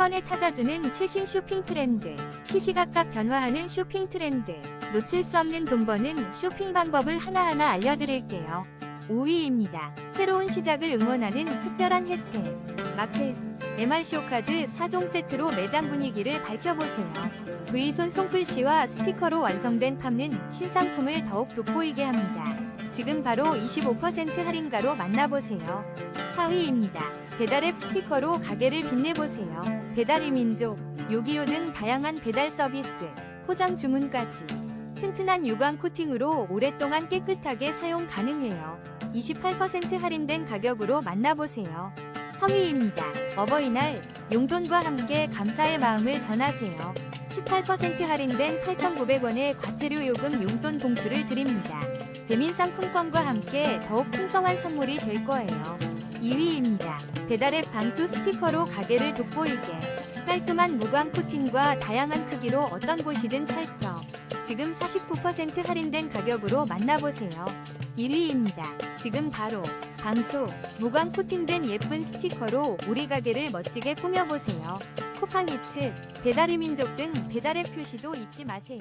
번에 찾아주는 최신 쇼핑 트렌드, 시시각각 변화하는 쇼핑 트렌드, 놓칠 수 없는 돈 버는 쇼핑 방법을 하나하나 알려드릴게요. 5위입니다. 새로운 시작을 응원하는 특별한 혜택. 마켓. MRCO 카드 4종 세트로 매장 분위기를 밝혀보세요. V손 손글씨와 스티커로 완성된 팝는 신상품을 더욱 돋보이게 합니다. 지금 바로 25% 할인가로 만나보세요. 4위입니다. 배달앱 스티커로 가게를 빛내보세요. 배달의 민족, 요기요 등 다양한 배달 서비스, 포장 주문까지. 튼튼한 유광 코팅으로 오랫동안 깨끗하게 사용 가능해요. 28% 할인된 가격으로 만나보세요. 3위입니다. 어버이날 용돈과 함께 감사의 마음을 전하세요. 18% 할인된 8,900원의 과태료 요금 용돈 봉투를 드립니다. 배민 상품권과 함께 더욱 풍성한 선물이 될 거예요. 2위입니다. 배달앱 방수 스티커로 가게를 돋보이게 깔끔한 무광 코팅과 다양한 크기로 어떤 곳이든 찰떡. 지금 49% 할인된 가격으로 만나보세요. 1위입니다. 지금 바로 방수, 무광 코팅된 예쁜 스티커로 우리 가게를 멋지게 꾸며보세요. 쿠팡이츠, 배달의 민족 등 배달앱 표시도 잊지 마세요.